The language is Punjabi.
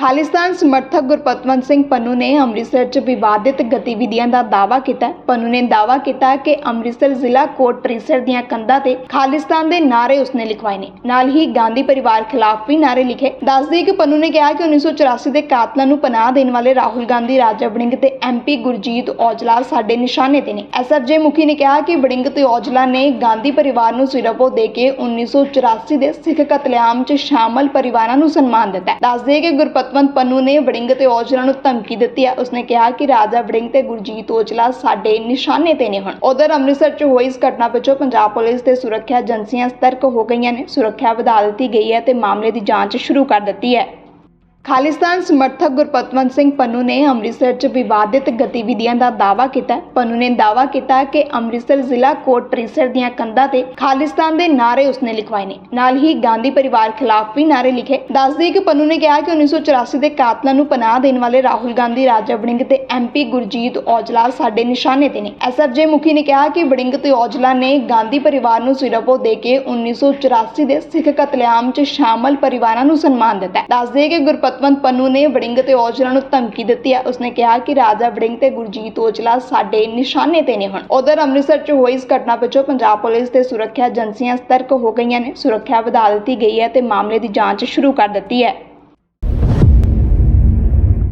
ਖਾਲਿਸਤਾਨ ਸਮਰਥਕ ਗੁਰਪਤਵੰਤ ਸਿੰਘ ਪੰਨੂ ਨੇ ਅੰਮ੍ਰਿਤਸਰ 'ਚ ਵਿਵਾਦਿਤ ਗਤੀਵਿਧੀਆਂ ਦਾ ਦਾਅਵਾ ਕੀਤਾ ਪੰਨੂ ਨੇ ਦਾਅਵਾ ਕੀਤਾ ਕਿ ਅੰਮ੍ਰਿਤਸਰ ਜ਼ਿਲ੍ਹਾ ਕੋਟ ਪ੍ਰੀਸਰ ਦੀਆਂ ਕੰਧਾਂ ਤੇ ਖਾਲਿਸਤਾਨ ਦੇ ਨਾਅਰੇ ਉਸਨੇ ਲਿਖਵਾਏ ਨੇ। ਨਾਲ ਹੀ ਗਾਂਧੀ ਪਰਿਵਾਰ ਖਿਲਾਫ ਵੀ ਨਾਅਰੇ ਲਿਖੇ। ਦੱਸਦੀ ਕਿ ਪੰਨੂ ਨੇ ਕਿਹਾ ਕਿ 1984 ਦੇ ਕਾਤਲਾਂ ਨੂੰ ਪਨਾਹ ਦੇਣ ਵਾਲੇ ਰਾਹੁਲ ਗਾਂਧੀ, ਰਾਜਾ ਵੜਿੰਗ ਤੇ ਐਮਪੀ ਗੁਰਜੀਤ ਔਜਲਾ ਸਾਡੇ ਨਿਸ਼ਾਨੇ ਤੇ ਨੇ। ਐਸਐਫਜੇ ਮੁਖੀ ਨੇ ਕਿਹਾ ਕਿ ਵੜਿੰਗ ਤੇ ਔਜਲਾ ਨੇ ਗਾਂਧੀ ਪਰਿਵਾਰ ਨੂੰ ਸਿਰਪੋ ਦੇ ਕੇ 1984 ਦੇ ਸਿੱਖ ਕਤਲੇਆਮ 'ਚ ਸ਼ਾਮਲ ਪਰਿਵਾਰਾਂ ਨੂੰ ਸਨਮਾਨ ਦਿੱਤਾ ਹੈ। ਦੱਸਦੇ ਕਿ ਗੁਰਪਤਵੰਤ ਪੰਨੂ ਨੇ ਵੜਿੰਗ ਤੇ ਔਜਲਾ ਨੂੰ ਧਮਕੀ ਦਿੱਤੀ ਹੈ। ਉਸਨੇ ਕਿਹਾ ਕਿ ਰਾਜਾ ਵੜਿੰਗ ਤੇ ਗੁਰਜੀਤ ਔਜਲਾ ਸਾਡੇ ਨਿਸ਼ਾਨੇ ਤੇ ਨੇ ਹੁਣ। ਉਧਰ ਅੰਮ੍ਰਿਤਸਰ 'ਚ ਹੋਈ ਇਸ ਘਟਨਾ ਪਿੱਛੋਂ ਪੰਜਾਬ ਪੁਲਿਸ ਤੇ ਸੁਰੱਖਿਆ ਏਜੰਸੀਆਂ ਸਤਰਕ ਹੋ ਗਈਆਂ ਨੇ। ਸੁਰੱਖਿਆ ਵਧਾ ਦਿੱਤੀ ਗਈ ਹੈ ਤੇ ਮਾਮਲੇ ਦੀ ਜਾਂਚ ਸ਼ੁਰੂ ਕਰ ਦਿੱਤੀ ਹੈ। ਖਾਲਿਸਤਾਨ ਸਮਰਥਕ ਗੁਰਪਤਵੰਤ ਸਿੰਘ ਪੰਨੂ ਨੇ ਅੰਮ੍ਰਿਤਸਰ 'ਚ ਵਿਵਾਦਿਤ ਗਤੀਵਿਧੀਆਂ ਦਾ ਦਾਅਵਾ ਕੀਤਾ। ਹੈ। ਪੰਨੂ ਨੇ ਦਾਅਵਾ ਕੀਤਾ ਕਿ ਅੰਮ੍ਰਿਤਸਰ ਜ਼ਿਲ੍ਹਾ ਕੋਟ ਪ੍ਰੀਸਰ ਦੀਆਂ ਕੰਧਾਂ ਤੇ ਖਾਲਿਸਤਾਨ ਦੇ ਨਾਅਰੇ ਉਸਨੇ ਲਿਖਵਾਏ ਨੇ। ਨਾਲ ਹੀ ਗਾਂਧੀ ਪਰਿਵਾਰ ਖਿਲਾਫ ਵੀ ਨਾਅਰੇ ਲਿਖੇ। ਦੱਸਦੀ ਕਿ ਪੰਨੂ ਨੇ ਕਿਹਾ ਕਿ 1984 ਦੇ ਕਾਤਲਾਂ ਨੂੰ ਪਨਾਹ ਦੇਣ ਵਾਲੇ ਰਾਹੁਲ ਗਾਂਧੀ, ਰਾਜਾ ਵੜਿੰਗ ਤੇ ਐਮਪੀ ਗੁਰਜੀਤ ਔਜਲਾ ਸਾਡੇ ਨਿਸ਼ਾਨੇ ਤੇ ਨੇ। ਐਸਐਫਜੇ ਮੁਖੀ ਨੇ ਕਿਹਾ ਕਿ ਵੜਿੰਗ ਤੇ ਔਜਲਾ ਨੇ ਗਾਂਧੀ ਪਰਿਵਾਰ ਨੂੰ ਸਿਰਪੋ ਦੇ ਕੇ 1984 ਦੇ ਸਿੱਖ ਕਤਲੇਆਮ 'ਚ ਸ਼ਾਮਲ ਪਰਿਵਾਰਾਂ ਨੂੰ ਸਨਮਾਨ ਦਿੱਤਾ। ਹੈ ਦੱਸਦੇ ਕਿ ਗੁਰਪਤਵੰਤ ਪੰਨੂ ਨੇ ਵੜਿੰਗ ਤੇ ਔਜਲਾ ਨੂੰ ਧਮਕੀ ਦਿੱਤੀ ਹੈ। ਉਸਨੇ ਕਿਹਾ ਕਿ ਰਾਜਾ ਵੜਿੰਗ ਤੇ ਗੁਰਜੀਤ ਔਜਲਾ ਸਾਡੇ ਨਿਸ਼ਾਨੇ ਤੇ ਨੇ ਹੁਣ। ਉਧਰ ਅੰਮ੍ਰਿਤਸਰ 'ਚ ਹੋਈ ਇਸ ਘਟਨਾ ਪਿੱਛੋਂ ਪੰਜਾਬ ਪੁਲਿਸ ਤੇ ਸੁਰੱਖਿਆ ਏਜੰਸੀਆਂ ਸਤਰਕ ਹੋ ਗਈਆਂ ਨੇ। ਸੁਰੱਖਿਆ ਵਧਾ ਦਿੱਤੀ ਗਈ ਹੈ ਤੇ ਮਾਮਲੇ ਦੀ ਜਾਂਚ ਸ਼ੁਰੂ ਕਰ ਦਿੱਤੀ ਹੈ।